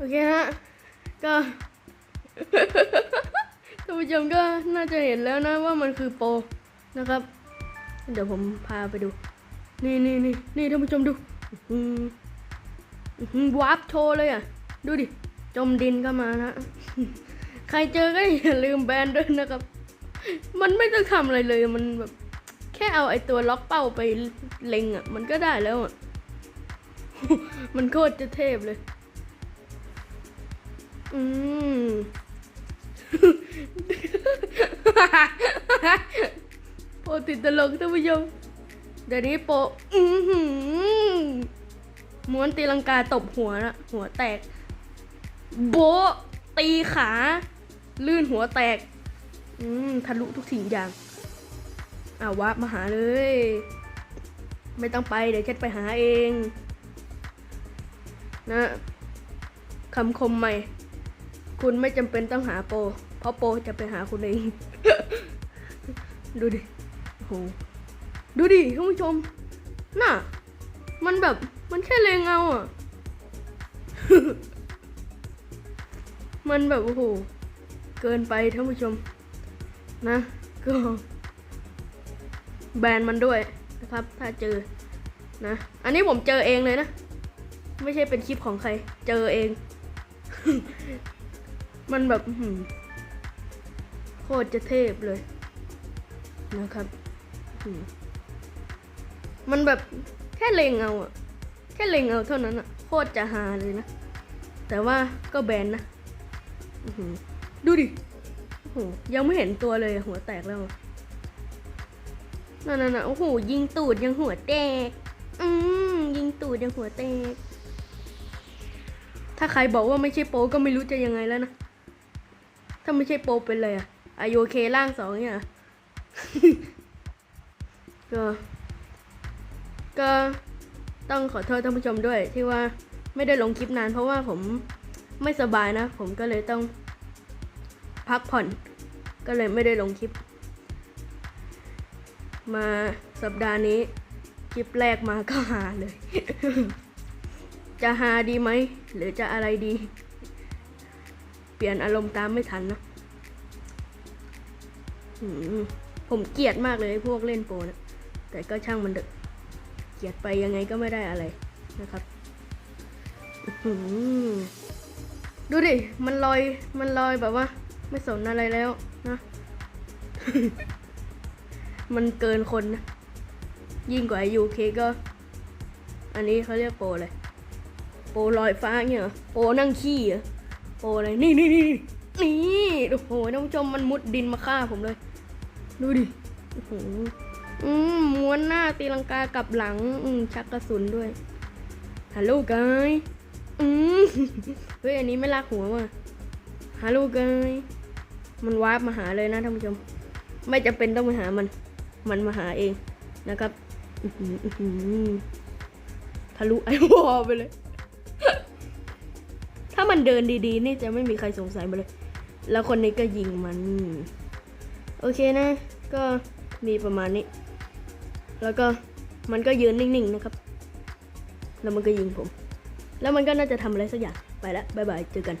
โอเคฮะ ก็ท่านผู้ชมก็น่าจะเห็นแล้วนะว่ามันคือโปรนะครับ เดี๋ยวผมพาไปดู นี่นี่นี่นี่ท่านผู้ชมดูอื้อหืออื้อหือวาร์ปโชว์เลยอะ ดูดิ จมดินก็มานะ ใครเจอก็อย่าลืมแบนด้วยนะครับ มันไม่ต้องทำอะไรเลยมันแบบ แค่เอาไอตัวล็อกเป้าไปเล็งอะ มันก็ได้แล้วอะ มันโคตรจะเทพเลย อืมโปติดตลกท่านผู้ชมเดี๋ยวนี้โปอือหือม้วนตีลังกาตบหัวนะหัวแตก โบตีขา ลื่นหัวแตก อืมทะลุทุกสิ่งอย่างอาวาร์ปมาหาเลย ไม่ต้องไปเดี๋ยวแคทไปหาเอง นะคำคมใหม่ คุณไม่จำเป็นต้องหาโปร เพราะโปรจะไปหาคุณเอง ดูดิโหดูดิท่านผู้ชม น่ะ มันแบบ มันแค่เลงเอาอะ มันแบบโอ้โห เกินไปท่านผู้ชม นะ ก็ แบนมันด้วยนะครับ ถ้าเจอ นะ อันนี้ผมเจอเองเลยนะ ไม่ใช่เป็นคลิปของใคร เจอเอง มันแบบโคตรจะเทพเลยนะครับมันแบบแค่เล็งเอาอะแค่เล็งเอาเท่านั้นอะโคตรจะฮาเลยนะ แต่ว่าก็แบนนะดูดิโอ้โหยังไม่เห็นตัวเลยหัวแตกแล้วอะนั่นน่ะโอ้โหยิงตูดยังหัวแตก อืมยิงตูดยังหัวแตก ถ้าใครบอกว่าไม่ใช่โปรก็ไม่รู้จะยังไงแล้วนะ ถ้าไม่ใช่โปรเป็นเลยอะอายุเคร่างสองเนี่ยก็ก็ต้องขอโทษท่านผู้ชมด้วย ที่ว่าไม่ได้ลงคลิปนาน เพราะว่าผมไม่สบายนะ ผมก็เลยต้อง พักผ่อน ก็เลยไม่ได้ลงคลิป มาสัปดาห์นี้ คลิปแรกมาก็หาเลย จะหาดีไหม หรือจะอะไรดี เปลี่ยนอารมณ์ตามไม่ทันนะ ผมเกลียดมากเลยพวกเล่นโปรนะแต่ก็ช่างมันเถอะเกลียดไปยังไงก็ไม่ได้อะไรนะครับดูดิ มันลอย มันลอยแบบว่า ไม่สนอะไรแล้วนะ มันเกินคนนะ ยิ่งกว่ายูเคก็ อันนี้เขาเรียกโปรอะไรโปรลอยฟ้าเนี่ยโปรนั่งขี้เหรอโปรอะไร นี่นี่นี่ นี่โอ้โหท่านผู้ชมมันมุดดินมาฆ่าผมเลย ดูดิโอ้โหอืมม้วนหน้าตีลังกากลับหลัง อืมชักกระสุนด้วยฮัลโหลไกอืมเฮ้ยอันนี้ไม่ลากหัวว่ะฮัลโหลไกมันวาร์ปมาหาเลยนะท่านผู้ชม ไม่จำเป็นต้องไปหามัน มันมาหาเองนะครับอื้อหืออื้อหือทะลุไอ้วอไปเลย มันเดินดีๆ นี่จะไม่มีใครสงสัยมาเลย แล้วคนนี้ก็ยิงมัน โอเคนะ ก็มีประมาณนี้ แล้วก็มันก็ยืนนิ่งๆนะครับ แล้วมันก็ยิงผม แล้วมันก็น่าจะทำอะไรสักอย่าง ไปละบายบาย เจอกัน